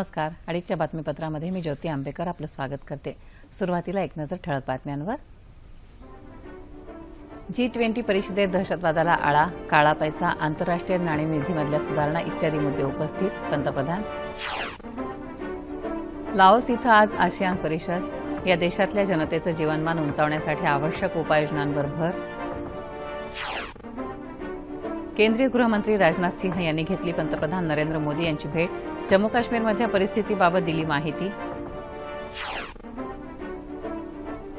नमस्कार. अडीचच्या बातमीपत्रामध्ये मी ज्योती आंबेकर आपलं स्वागत करते. सुरुवातीला एक नजर ठळक बातम्यांवर. जी ट्वेंटी परिषदेत दहशतवादाला आळा काळा पैसा आंतरराष्ट्रीय नाणेनिधीमधल्या सुधारणा इत्यादी मुद्दे उपस्थित पंतप्रधान. लाओस इथं आज आसियान परिषद. या देशातल्या जनतेचं जीवनमान उंचावण्यासाठी आवश्यक उपाययोजनांवर भर. केंद्रीय गृहमंत्री राजनाथ सिंह यांनी घेतली पंतप्रधान नरेंद्र मोदी यांची भेट. जम्मू काश्मीरमधल्या परिस्थितीबाबत दिली माहिती.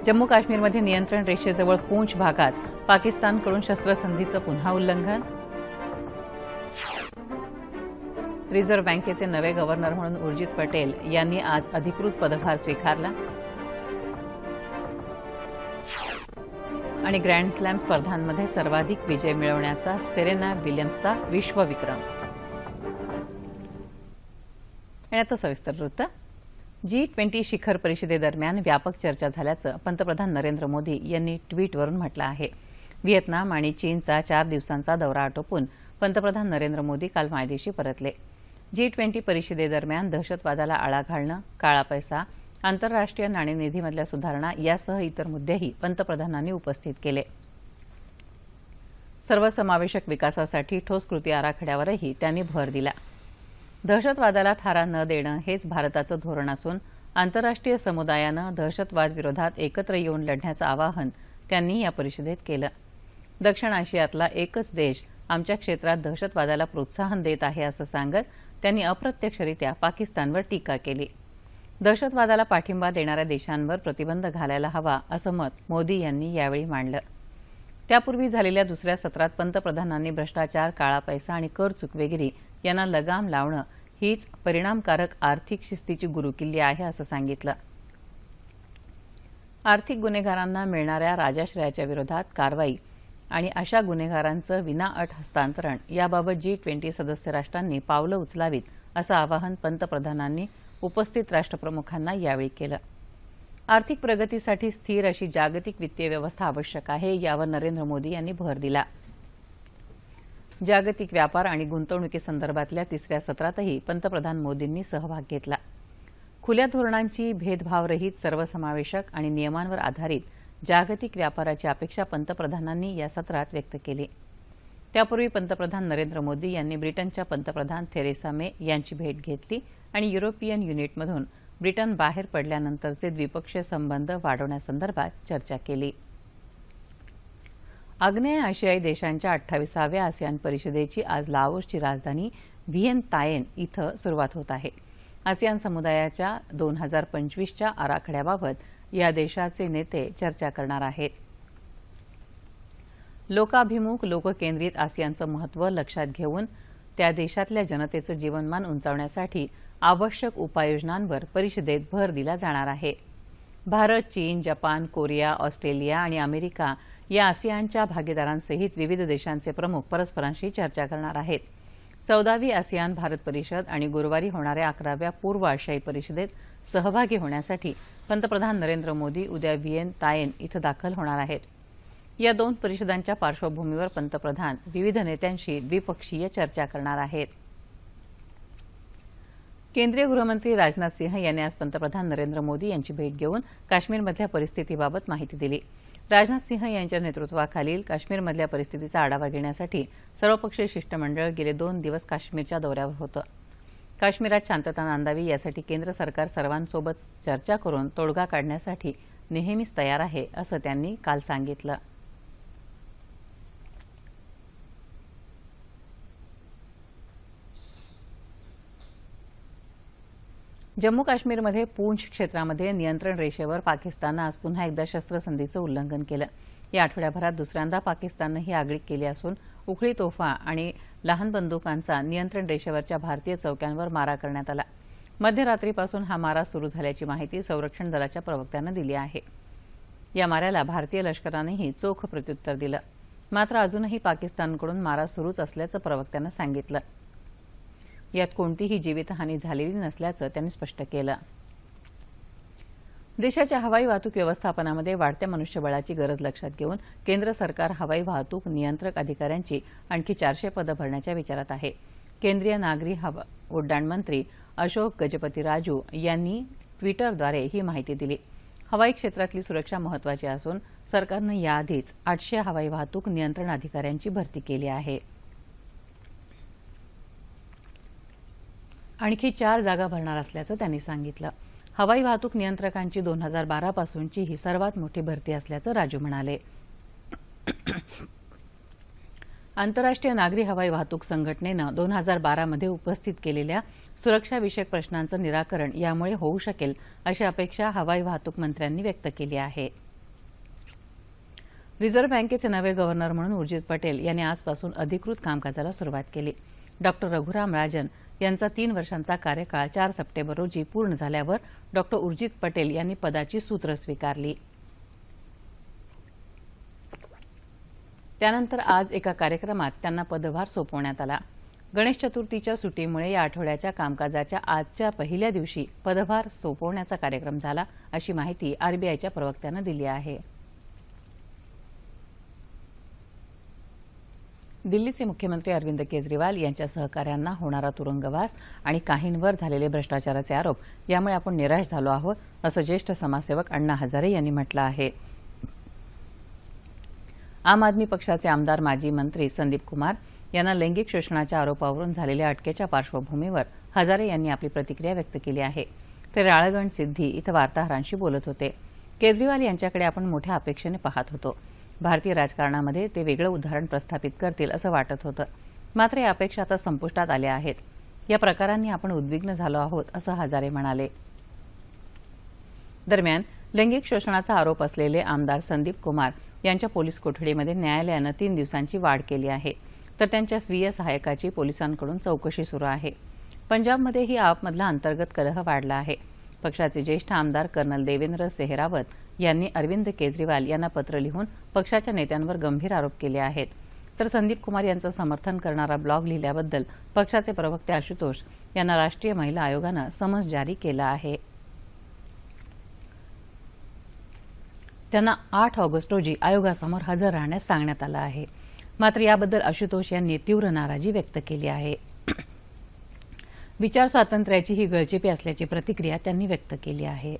जम्मू काश्मीरमध्ये नियंत्रण रेषेजवळ पूंछ भागात पाकिस्तानकडून शस्त्रसंधीचं पुन्हा उल्लंघन. रिझर्व्ह बँकेचे नवे गव्हर्नर म्हणून उर्जित पटेल यांनी आज अधिकृत पदभार स्वीकारला. आणि ग्रँड स्लॅम स्पर्धांमध्ये सर्वाधिक विजय मिळवण्याचा सेरेना विल्यम्सचा विश्वविक्रम. सविस्तर वृत्त. जी ट्वेंटी शिखर परिषदेदरम्यान व्यापक चर्चा झाल्याचं पंतप्रधान नरेंद्र मोदी यांनी ट्विटवरून म्हटलं आहे. व्हिएतनाम आणि चीनचा चार दिवसांचा दौरा आटोपून पंतप्रधान नरेंद्र मोदी काल मायदेशी परतले. जी ट्वेंटी परिषदेदरम्यान दहशतवादाला आळा घालणं काळा पैसा आंतरराष्ट्रीय नाणेनिधीमधल्या सुधारणा यासह इतर मुद्देही पंतप्रधानांनी उपस्थित केले. सर्वसमावेशक विकासासाठी ठोस कृती आराखड्यावरही त्यांनी भर दिला. दहशतवादाला थारा न देणं हेच भारताचं धोरण असून आंतरराष्ट्रीय समुदायानं दहशतवादविरोधात एकत्र येऊन लढण्याचं आवाहन त्यांनी या परिषदेत केलं. दक्षिण आशियातला एकच देश आमच्या क्षेत्रात दहशतवादाला प्रोत्साहन देत आहे असं सांगत त्यांनी अप्रत्यक्षरित्या पाकिस्तानवर टीका केली. दहशतवादाला पाठिंबा देणाऱ्या देशांवर प्रतिबंध घालायला हवा असं मत मोदी यांनी यावेळी मांडलं. त्यापूर्वी झालेल्या दुसऱ्या सत्रात पंतप्रधानांनी भ्रष्टाचार काळा पैसा आणि कर चुकवेगिरी यांना लगाम लावणं हीच परिणामकारक आर्थिक शिस्तीची गुरुकिल्ली आहे असं सांगितलं. आर्थिक गुन्हेगारांना मिळणाऱ्या राजाश्रयाच्या विरोधात कारवाई आणि अशा गुन्हेगारांचं विनाअट हस्तांतरण याबाबत जी ट्वेंटी सदस्य राष्ट्रांनी पावलं उचलावीत असं आवाहन पंतप्रधानांनी उपस्थित राष्ट्रप्रमुखांना यावेळी केलं. आर्थिक प्रगतीसाठी स्थिर अशी जागतिक वित्तीय व्यवस्था आवश्यक आहे यावर नरेंद्र मोदी यांनी भर दिला. जागतिक व्यापार आणि गुंतवणुकीसंदर्भातल्या तिसऱ्या सत्रातही पंतप्रधान मोदींनी सहभाग घेतला. खुल्या धोरणांची भेदभावरहित सर्वसमावेशक आणि नियमांवर आधारित जागतिक व्यापाराची अपेक्षा पंतप्रधानांनी या सत्रात व्यक्त केली. त्यापूर्वी पंतप्रधान नरेंद्र मोदी यांनी ब्रिटनच्या पंतप्रधान थेरेसा मे यांची भेट घेतली आणि युरोपियन युनिटमधून ब्रिटन बाहेर पडल्यानंतरचे द्विपक्षीय संबंध वाढवण्यासंदर्भात चर्चा केली. आग्नेय आशियाई देशांच्या अठ्ठावीसाव्या आसियान परिषदेची आज लाओसची राजधानी व्हिएन तायेन इथं सुरुवात होत आहे. आसियान समुदायाच्या दोन हजार पंचवीसच्या आराखड्याबाबत या देशाचे नेते चर्चा करणार आहेत. लोकाभिमुख लोककेंद्रित आसियानचं महत्त्व लक्षात घेऊन त्या देशातल्या जनतेचं जीवनमान उंचावण्यासाठी आवश्यक उपाययोजनांवर परिषदेत भर दिला जाणार आहे. भारत चीन जपान कोरिया ऑस्ट्रेलिया आणि अमेरिका या आसियानच्या भागीदारांसहित विविध देशांचे प्रमुख परस्परांशी चर्चा करणार आहेत. चौदावी आसियान भारत परिषद आणि गुरुवारी होणाऱ्या अकराव्या पूर्व आशियाई परिषदेत सहभागी होण्यासाठी पंतप्रधान नरेंद्र मोदी उद्या व्हिएन तायेन इथं दाखल होणार आहेत. या दोन परिषदांच्या पार्श्वभूमीवर पंतप्रधान विविध नेत्यांशी द्विपक्षीय चर्चा करणार आहेत. केंद्रीय गृहमंत्री राजनाथ सिंह यांनी आज पंतप्रधान नरेंद्र मोदी यांची भेट घेऊन काश्मीरमधल्या परिस्थितीबाबत माहिती दिली. राजनाथ सिंह यांच्या नेतृत्वाखालील काश्मीरमधल्या परिस्थितीचा आढावा घेण्यासाठी सर्वपक्षीय शिष्टमंडळ गेले दोन दिवस काश्मीरच्या दौऱ्यावर होतं. काश्मीरात शांतता नांदावी यासाठी केंद्र सरकार सर्वांसोबत चर्चा करून तोडगा काढण्यासाठी नेहमीच तयार आहे असं त्यांनी काल सांगितलं. जम्मू काश्मीरमध्ये पूंछ क्षेत्रामध्ये नियंत्रण रेषेवर पाकिस्ताननं आज पुन्हा एकदा शस्त्रसंधीचं उल्लंघन केलं. या आठवड्याभरात दुसऱ्यांदा पाकिस्ताननं ही आगळीक केली असून उखळी तोफा आणि लहान बंदुकांचा नियंत्रण रेषेवरच्या भारतीय चौक्यांवर मारा करण्यात आला. मध्यरात्रीपासून हा मारा सुरू झाल्याची माहिती संरक्षण दलाच्या प्रवक्त्यानं दिली आहे. या माऱ्याला भारतीय लष्करानंही चोख प्रत्युत्तर दिलं. मात्र अजूनही पाकिस्तानकडून मारा सुरूच असल्याचं प्रवक्त्यानं सांगितलं. यात कोणतीही जीवितहानी झालेली नसल्याचं त्यांनी स्पष्ट केलं. देशाच्या हवाई वाहतूक व्यवस्थापनामध्ये वाढत्या मनुष्यबळाची गरज लक्षात घेऊन केंद्र सरकार हवाई वाहतूक नियंत्रक अधिकाऱ्यांची आणखी चारशे पदं भरण्याच्या विचारात आहे. केंद्रीय नागरी हवा उड्डाण मंत्री अशोक गजपती राजू यांनी ट्विटरद्वारे ही माहिती दिली. हवाई क्षेत्रातली सुरक्षा महत्वाची असून सरकारनं याआधीच आठशे हवाई वाहतूक नियंत्रण अधिकाऱ्यांची भरती केली आहे. आणखी चार जागा भरणार असल्याचं त्यांनी सांगितलं. हवाई वाहतूक नियंत्रकांची दोन हजार बारापासूनची ही सर्वात मोठी भरती असल्याचं राजू म्हणाले. आंतरराष्ट्रीय नागरी हवाई वाहतूक संघटनेनं दोन हजार बारामध्ये उपस्थित केलेल्या सुरक्षाविषयक प्रश्नांचं निराकरण यामुळे होऊ शकेल अशी अपेक्षा हवाई वाहतूक मंत्र्यांनी व्यक्त केली आहे. रिझर्व्ह बँकेचे नवे गव्हर्नर म्हणून उर्जित पटेल यांनी आजपासून अधिकृत कामकाजाला सुरुवात केली. डॉक्टर रघुराम राजन यांचा तीन वर्षांचा कार्यकाळ चार सप्टेंबर रोजी पूर्ण झाल्यावर डॉक्टर उर्जित पटेल यांनी पदाची सूत्र स्वीकारली. त्यानंतर आज एका कार्यक्रमात त्यांना पदभार सोपवण्यात आला. गणेश चतुर्थीच्या सुटीमुळे या आठवड्याच्या कामकाजाच्या आजच्या पहिल्या दिवशी पदभार सोपवण्याचा कार्यक्रम झाला अशी माहिती आरबीआयच्या प्रवक्त्यानं दिली आहे. दिल्लीचे मुख्यमंत्री अरविंद केजरीवाल यांच्या सहकाऱ्यांना होणारा तुरुंगवास आणि काहींवर झालेले भ्रष्टाचाराचे आरोप यामुळे आपण निराश झालो आहोत असं ज्येष्ठ समाजसेवक अण्णा हजारे यांनी म्हटलं आहे. आम आदमी पक्षाचे आमदार माजी मंत्री संदीप कुमार यांना लैंगिक शोषणाच्या आरोपावरून झालेल्या अटकेच्या पार्श्वभूमीवर हजारे यांनी आपली प्रतिक्रिया व्यक्त केली आहे. ते राळगण सिद्धी इथं वार्ताहरांशी बोलत होते. केजरीवाल यांच्याकडे आपण मोठ्या अपेक्षेने पाहत होतो. भारतीय राजकारणामध्ये ते वेगळं उदाहरण प्रस्थापित करतील असं वाटत होतं. मात्र या अपेक्षा आता संपुष्टात आल्या आहेत. या प्रकारांनी आपण उद्विग्न झालो आहोत असं हजारे म्हणाले. दरम्यान लैंगिक शोषणाचा आरोप असलेले आमदार संदीप कुमार यांच्या पोलीस कोठडीमध्ये न्यायालयानं तीन दिवसांची वाढ केली आहे. तर त्यांच्या स्वीय सहायकाची पोलिसांकडून चौकशी सुरू आहे. पंजाबमध्येही आपमधला अंतर्गत कलह वाढला आहे. पक्षाचे ज्येष्ठ आमदार कर्नल देवेंद्र सेहरावत यांनी अरविंद केजरीवाल यांना पत्र लिहून पक्षाच्या नेत्यांवर गंभीर आरोप केले आहेत. तर संदीप कुमार यांचं समर्थन करणारा ब्लॉग लिहिल्याबद्दल पक्षाचे प्रवक्ते आशुतोष यांना राष्ट्रीय महिला आयोगानं समन्स जारी केला आहे. त्यांना आठ ऑगस्ट रोजी आयोगासमोर हजर राहण्यास सांगण्यात आलं आहे. मात्र याबद्दल आशुतोष यांनी तीव्र नाराजी व्यक्त केली आहे. विचार स्वातंत्र्याची ही गळचेपी असल्याची प्रतिक्रिया त्यांनी व्यक्त केली आहे.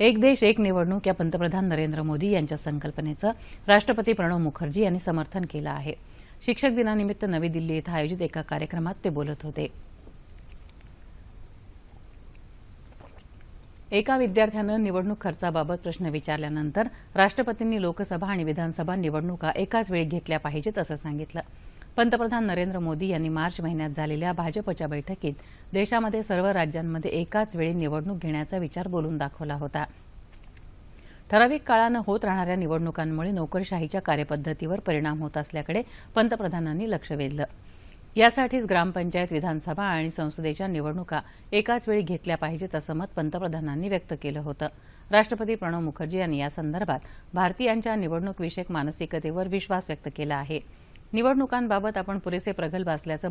एक देश एक निवडणूक या पंतप्रधान नरेंद्र मोदी यांच्या संकल्पनेचं राष्ट्रपती प्रणव मुखर्जी यांनी समर्थन केलं आहे. शिक्षक दिनानिमित्त नवी दिल्ली इथं आयोजित एका कार्यक्रमात ते बोलत होते. एका विद्यार्थ्यानं निवडणूक खर्चाबाबत प्रश्न विचारल्यानंतर राष्ट्रपतींनी लोकसभा आणि विधानसभा निवडणुका एकाच वेळी घेतल्या पाहिजेत असं सांगितलं. पंतप्रधान नरेंद्र मोदी यांनी मार्च महिन्यात झालेल्या भाजपच्या बैठकीत देशामध्ये सर्व राज्यांमध्ये एकाच वेळी निवडणूक घेण्याचा विचार बोलून दाखवला होता. ठराविक काळानं होत राहणाऱ्या निवडणुकांमुळे नोकरशाहीच्या कार्यपद्धतीवर परिणाम होत असल्याकडे पंतप्रधानांनी लक्ष वेधलं. यासाठीच ग्रामपंचायत विधानसभा आणि संसदेच्या निवडणुका एकाच वेळी घेतल्या पाहिजेत असं मत पंतप्रधानांनी व्यक्त केलं होतं. राष्ट्रपती प्रणव मुखर्जी यांनी या संदर्भात भारतीयांच्या निवडणूकविषयक मानसिकतेवर विश्वास व्यक्त केला आहे. निवडणुकांबाबत आपण पुरेसे प्रगल्भ असल्याचं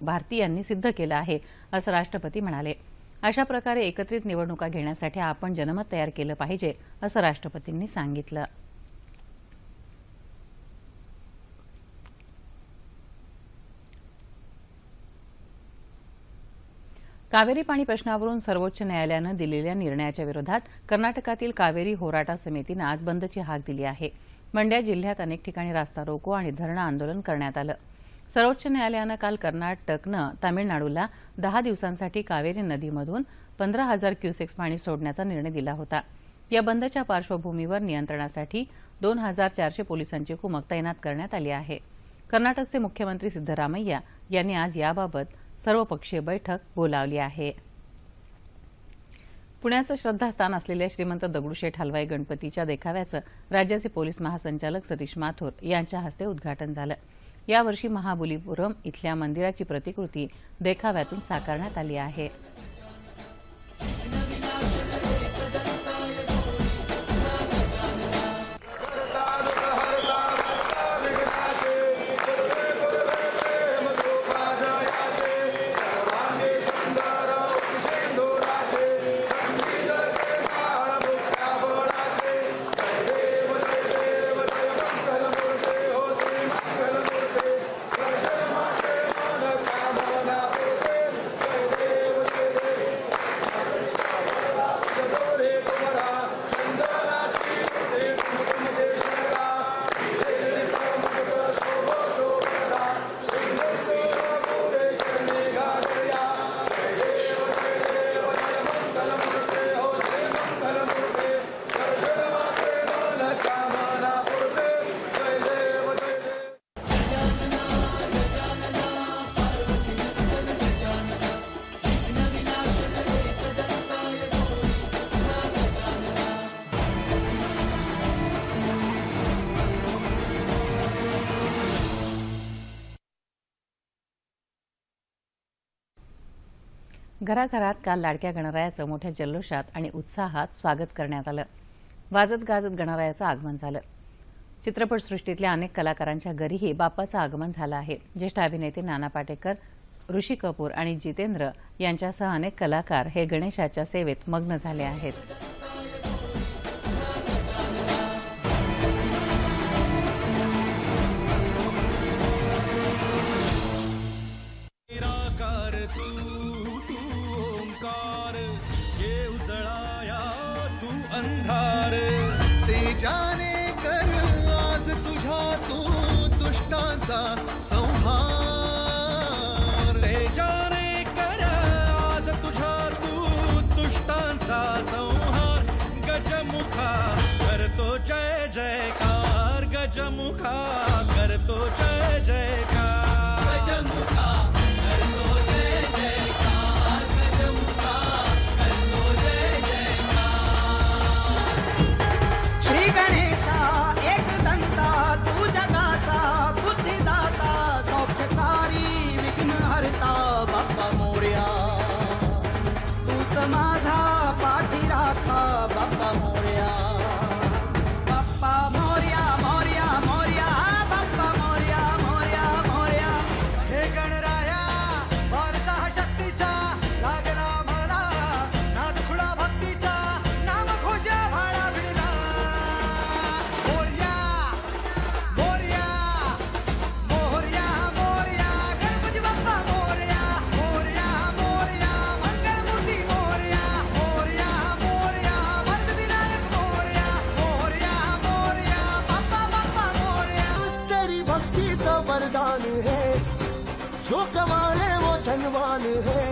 भारतीयांनी सिद्ध केलं आहे असं राष्ट्रपती म्हणाले. अशा प्रकारे एकत्रित निवडणुका घेण्यासाठी आपण जनमत तयार केलं पाहिजे असं राष्ट्रपतींनी सांगितलं. कावेरी पाणी प्रश्नावरून सर्वोच्च न्यायालयानं दिलेल्या निर्णयाच्या विरोधात कर्नाटकातील कावेरी होराटा समितीनं आज बंदची हाक दिली आहे. मंड्या जिल्ह्यात अनेक ठिकाणी रास्ता रोको आणि धरणं आंदोलन करण्यात आलं. सर्वोच्च न्यायालयानं काल कर्नाटकनं तामिळनाडूला दहा दिवसांसाठी कावेरी नदीमधून पंधरा हजार क्युसेक्स पाणी सोडण्याचा निर्णय दिला होता. या बंदच्या पार्श्वभूमीवर नियंत्रणासाठी दोन हजार चारशे पोलिसांची कुमक तैनात करण्यात आली आहे. कर्नाटकचे मुख्यमंत्री सिद्धरामय्या यांनी आज याबाबत सर्वपक्षीय बैठक बोलावली आहे. पुण्याचं श्रद्धास्थान असलेल्या श्रीमंत दगडूशेठ हलवाई गणपतीच्या देखाव्याचं राज्याचे पोलीस महासंचालक सतीश माथोर यांच्या हस्ते उद्घाटन झालं. यावर्षी महाबलीपुरम इथल्या मंदिराची प्रतिकृती देखाव्यातून साकारण्यात आली आहे. घराघरात काल लाडक्या गणरायाचं मोठ्या जल्लोषात आणि उत्साहात स्वागत करण्यात आलं. वाजत गाजत गणरायाचं आगमन झालं. चित्रपटसृष्टीतल्या अनेक कलाकारांच्या घरीही बाप्पाचं आगमन झालं आहे. ज्येष्ठ अभिनेते नाना पाटेकर ऋषी कपूर आणि जितेंद्र यांच्यासह अनेक कलाकार हे गणेशाच्या सेवेत मग्न झाले आहेत. मुखा करतो जय जयकार। धनवान है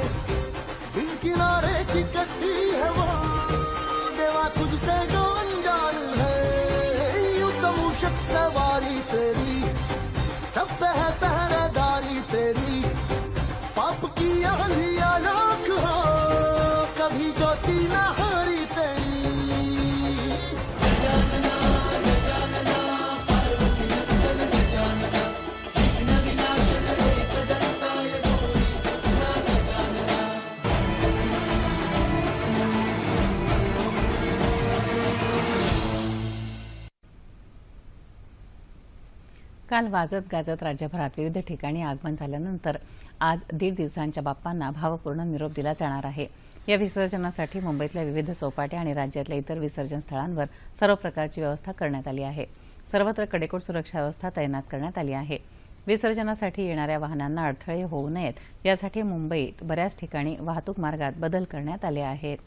काल वाजत गाजत राज्यभरात विविध ठिकाणी आगमन झाल्यानंतर आज दीड दिवसांच्या बाप्पांना भावपूर्ण निरोप दिला जाणार आहे. या विसर्जनासाठी मुंबईतल्या विविध चौपाट्या आणि राज्यातल्या इतर विसर्जन स्थळांवर सर्व प्रकारची व्यवस्था करण्यात आली आहे. सर्वत्र कडेकोट सुरक्षा व्यवस्था तैनात करण्यात आली आहे. विसर्जनासाठी येणाऱ्या वाहनांना अडथळे होऊ नयेत यासाठी मुंबईत बऱ्याच ठिकाणी वाहतूक मार्गात बदल करण्यात आले आहेत.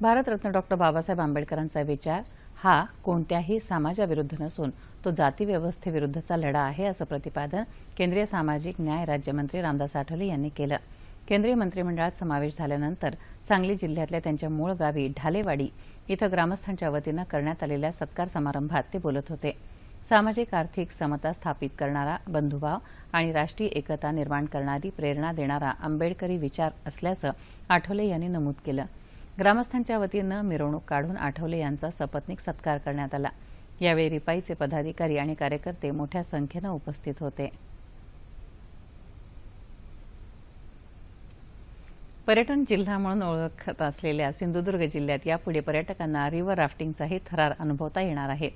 भारतरत्न डॉक्टर बाबासाहेब आंबेडकरांचा विचार हा कोणत्याही समाजाविरुद्ध नसून तो जातीव्यवस्थेविरुद्धचा लढा आहे असं प्रतिपादन केंद्रीय सामाजिक न्याय राज्यमंत्री रामदास आठवले यांनी केलं. केंद्रीय मंत्रिमंडळात समावेश झाल्यानंतर सांगली जिल्ह्यातल्या त्यांच्या मूळ गावी ढालेवाडी इथं ग्रामस्थांच्या वतीनं करण्यात आलेल्या सत्कार समारंभात ते बोलत होते. सामाजिक आर्थिक समता स्थापित करणारा बंधुभाव आणि राष्ट्रीय एकता निर्माण करणारी प्रेरणा देणारा आंबेडकरी विचार असल्याचं आठवले यांनी नमूद केलं. ग्रामस्थांच्या वतीनं मिरवणूक काढून आठवले यांचा सपत्नीक सत्कार करण्यात आला. यावेळी रिपाईचे पदाधिकारी आणि कार्यकर्ते मोठ्या संख्येनं उपस्थित होते. पर्यटन जिल्हा म्हणून ओळखत असलेल्या सिंधुदुर्ग जिल्ह्यात यापुढे पर्यटकांना रिव्हर राफ्टिंगचाही थरार अनुभवता येणार आहे.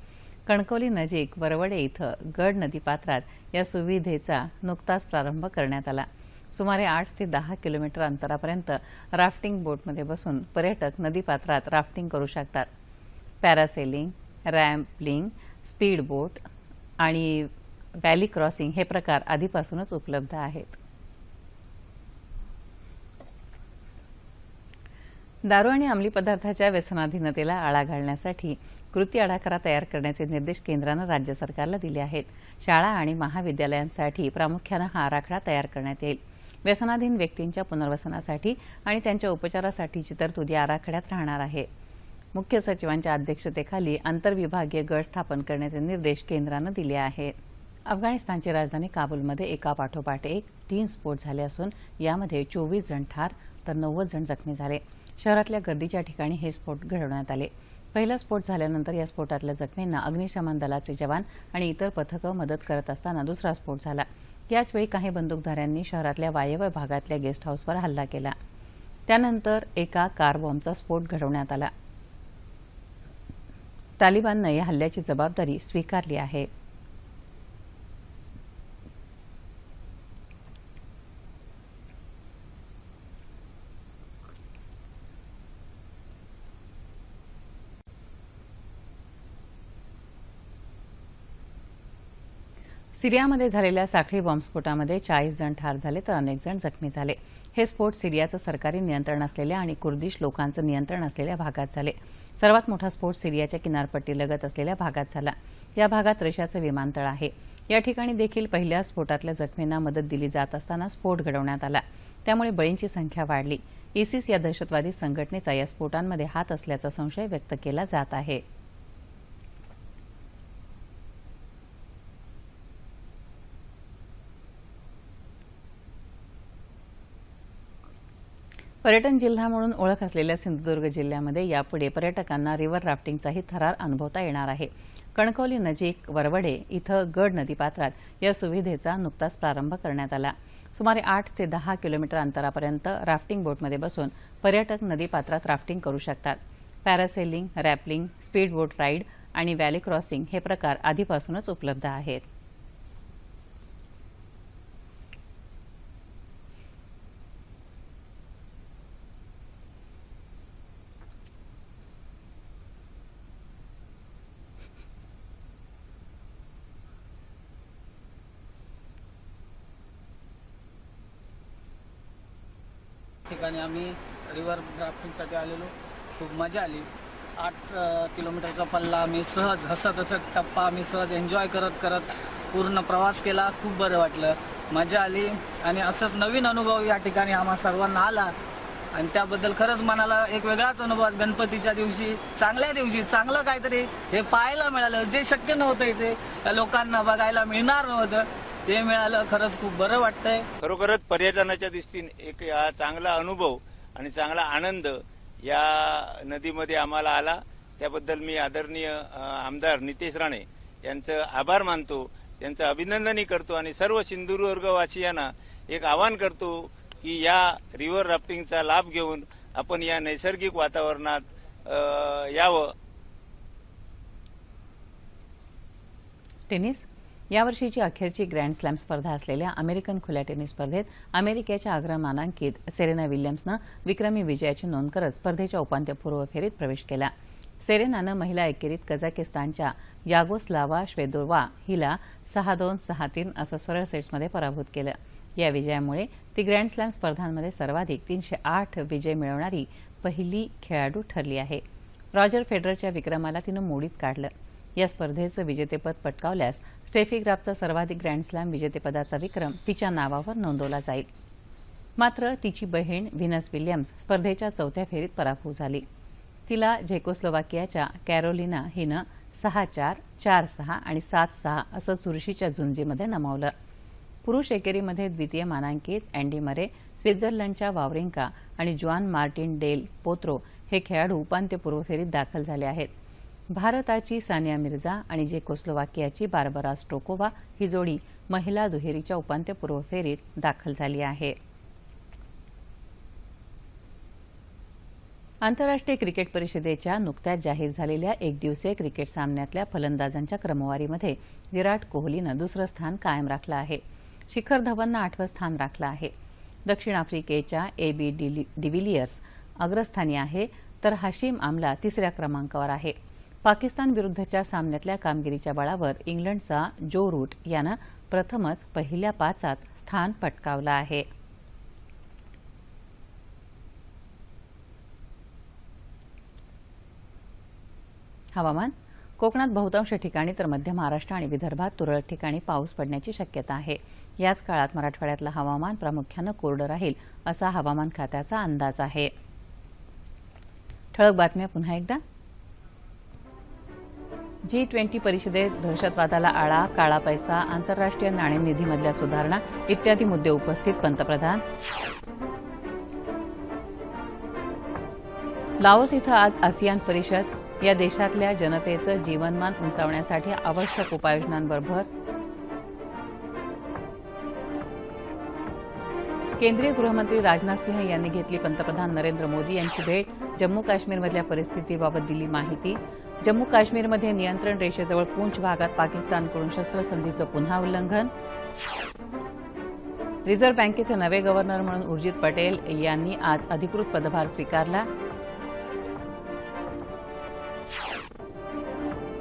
कणकवली नजीक वरवडे इथं गड नदीपात्रात या सुविधेचा नुकताच प्रारंभ करण्यात आला. सुमारे आठ ते दहा किलोमीटर अंतरापर्यंत राफ्टिंग बोटमध्ये बसून पर्यटक नदीपात्रात राफ्टिंग करू शकतात. पॅरासेलिंग रॅम्पलिंग स्पीड बोट आणि व्हॅली क्रॉसिंग हे प्रकार आधीपासूनच उपलब्ध आहेत. दारू आणि अंमली पदार्थाच्या व्यसनाधीनतेला आळा घालण्यासाठी कृती आराखडा तयार करण्याचे निर्देश केंद्रानं राज्य सरकारला दिले आहेत. शाळा आणि महाविद्यालयांसाठी प्रामुख्यानं हा आराखडा तयार करण्यात येईल. व्यसनाधीन व्यक्तींच्या पुनर्वसनासाठी आणि त्यांच्या उपचारासाठीची तरतूद या आराखड्यात राहणार आहे. मुख्य सचिवांच्या अध्यक्षतेखाली आंतरविभागीय गट स्थापन करण्याचे निर्देश केंद्रानं दिले आहेत. अफगाणिस्तानची राजधानी काबूलमध्ये एका पाठोपाठ एक तीन स्फोट झाले असून यामध्ये चोवीस जण ठार तर नव्वद जण जखमी झाले. शहरातल्या गर्दीच्या ठिकाणी हे स्फोट घडवण्यात आले. पहिला स्फोट झाल्यानंतर या स्फोटातल्या जखमींना अग्निशमन दलाचे जवान आणि इतर पथकं मदत करत असताना दुसरा स्फोट झाला. याचवेळी काही बंदूकधाऱ्यांनी शहरातल्या वायव्य भागातल्या गेस्ट हाऊसवर हल्ला केला. त्यानंतर एका कार बॉम्बचा स्फोट घडवण्यात आला. तालिबाननं या हल्ल्याची जबाबदारी स्वीकारली आहे. सिरियामध्ये झालेल्या साखळी बॉम्बस्फोटामध्ये चाळीस जण ठार झाले तर अनेक जण जखमी झाले. हे स्फोट सिरियाचं सरकारी नियंत्रण असलेल्या आणि कुर्दिश लोकांचं नियंत्रण असलेल्या भागात झाले. सर्वात मोठा स्फोट सिरियाच्या किनारपट्टीलगत असलेल्या भागात झाला. या भागात रशियाचं विमानतळ आहे. या ठिकाणी देखील पहिल्या स्फोटातल्या जखमींना मदत दिली जात असताना स्फोट घडवण्यात आला. त्यामुळे बळींची संख्या वाढली. इसिस या दहशतवादी संघटनेचा या स्फोटांमध्ये हात असल्याचा संशय व्यक्त केला जात आहे. पर्यटन जिल्हा म्हणून ओळख असलेल्या सिंधुदुर्ग जिल्ह्यामध्ये यापुढे पर्यटकांना रिव्हर राफ्टिंगचाही थरार अनुभवता येणार आहे. कणकवली नजीक वरवडे इथं गड नदीपात्रात या सुविधेचा नुकताच प्रारंभ करण्यात आला. सुमारे आठ ते दहा किलोमीटर अंतरापर्यंत राफ्टिंग बोटमध्ये बसून पर्यटक नदीपात्रात राफ्टिंग करू शकतात. Parasailing rappelling speed boat ride आणि व्हॅली क्रॉसिंग हे प्रकार आधीपासूनच उपलब्ध आहेत. ठिकाणी आम्ही रिव्हर ड्राफ्टिंगसाठी आलेलो. खूप मजा आली. आठ किलोमीटरचा पल्ला आम्ही सहज हसत हसत टप्पा आम्ही सहज एन्जॉय करत करत पूर्ण प्रवास केला. खूप बरं वाटलं. मजा आली. आणि असंच नवीन अनुभव या ठिकाणी आम्हा सर्वांना आला. आणि त्याबद्दल खरंच मनाला एक वेगळाच अनुभव आज गणपतीच्या दिवशी चांगल्या दिवशी चांगलं काहीतरी हे पाहायला मिळालं. जे शक्य नव्हतं इथे त्या लोकांना बघायला मिळणार नव्हतं. ते मिळालं खरंच खूप बरं वाटतंय. खरोखरच पर्यटनाच्या दृष्टीने एक हा चांगला अनुभव आणि चांगला आनंद या नदीमध्ये आम्हाला आला. त्याबद्दल मी आदरणीय आमदार नितेश राणे यांचं आभार मानतो त्यांचं अभिनंदनही करतो आणि सर्व सिंधुदुर्गवासियांना एक आवाहन करतो की या रिव्हर राफ्टिंगचा लाभ घेऊन आपण या नैसर्गिक वातावरणात यावं. टेनिस? यावर्षीची अखेरची ग्रँड स्लॅम स्पर्धा असलेल्या अमेरिकन खुल्या टेनिस स्पर्धेत अमेरिकेच्या अग्रमानांकित सेरेना विल्यम्सनं विक्रमी विजयाची नोंद करत स्पर्धेच्या उपांत्यपूर्व फेरीत प्रवेश केला. सेरेनानं महिला एकेरीत कझाकिस्तानच्या यागोस्लावा श्वेदोवा हिला सहा दोन सहा तीन असं सरळ सेट्समध्ये पराभूत केलं. या विजयामुळे ती ग्रँड स्लॅम स्पर्धांमध्ये सर्वाधिक तीनशे आठ विजय मिळवणारी पहिली खेळाडू ठरली आहे. रॉजर फेडररच्या विक्रमाला तिनं मोडीत काढलं. या स्पर्धेचं विजेतेपद पटकावल्यास स्टेफी ग्राफचा सर्वाधिक ग्रँड स्लॅम विजेतेपदाचा विक्रम तिच्या नावावर नोंदवला जाईल. मात्र तिची बहीण व्हिनस विल्यम्स स्पर्धेच्या चौथ्या फेरीत पराभूत झाली. तिला झेकोस्लोवाकियाच्या कॅरोलिना हिनं सहा चार चार सहा आणि सात सहा असं चुरशीच्या झुंजीमध्ये नमावलं. पुरुष एकेरीमध्ये द्वितीय मानांकित अँडी मरे स्वित्झर्लंडच्या वावरिंका आणि जॉन मार्टिन डेल पोत्रो हे खेळाडू उपांत्यपूर्व फेरीत दाखल झाले आहेत. भारताची सानिया मिर्झा आणि जेकोस्लोवाकियाची बार्बरा स्ट्रोकोवा ही जोडी महिला दुहेरीच्या उपांत्यपूर्व फेरीत दाखल झाली आहे. आंतरराष्ट्रीय क्रिकेट परिषदेच्या नुकत्याच जाहीर झालेल्या एकदिवसीय क्रिकेट सामन्यातल्या फलंदाजांच्या क्रमवारीमध्ये विराट कोहलीनं दुसरं स्थान कायम राखलं आहे. शिखर धवननं आठवं स्थान राखलं आहे. दक्षिण आफ्रिकेच्या ए बी डिव्हिलियर्स अग्रस्थानी आहे तर हाशिम आमला तिसऱ्या क्रमांकावर आहे. पाकिस्तान विरुद्धच्या सामन्यातल्या कामगिरीच्या बळावर इंग्लंडचा जो रूट यानं प्रथमच पहिल्या पाचात स्थान पटकावलं आहे. हवामान? कोकणात बहुतांश ठिकाणी तर मध्य महाराष्ट्र आणि विदर्भात तुरळक ठिकाणी पाऊस पडण्याची शक्यता आहे. याच काळात मराठवाड्यातलं हवामान प्रामुख्यानं कोरडं राहील असा हवामान खात्याचा अंदाज आहे. ठळक बातम्या पुन्हा एकदा. जी ट्वेंटी परिषदेत दहशतवादाला आळा काळा पैसा आंतरराष्ट्रीय नाणेनिधीमधल्या सुधारणा इत्यादी मुद्दे उपस्थित पंतप्रधान. लाओस इथं आज आसियान परिषद. या देशातल्या जनतेचं जीवनमान उंचावण्यासाठी आवश्यक उपाययोजनांवर भर. केंद्रीय गृहमंत्री राजनाथ सिंह यांनी घेतली पंतप्रधान नरेंद्र मोदी यांची भेट. जम्मू काश्मीरमधल्या परिस्थितीबाबत दिली माहिती. जम्मू काश्मीरमध्ये नियंत्रण रेषेजवळ पूंछ भागात पाकिस्तानकडून शस्त्रसंधीचं पुन्हा उल्लंघन. रिझर्व्ह बँकेचे नवे गव्हर्नर म्हणून उर्जित पटेल यांनी आज अधिकृत पदभार स्वीकारला.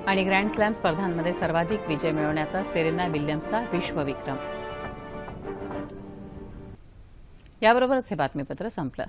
आणि ग्रँड स्लॅम स्पर्धांमध्ये सर्वाधिक विजय मिळवण्याचा सेरेना विल्यम्सचा विश्वविक्रम. याबरोबरच हे बातमीपत्र संपलं.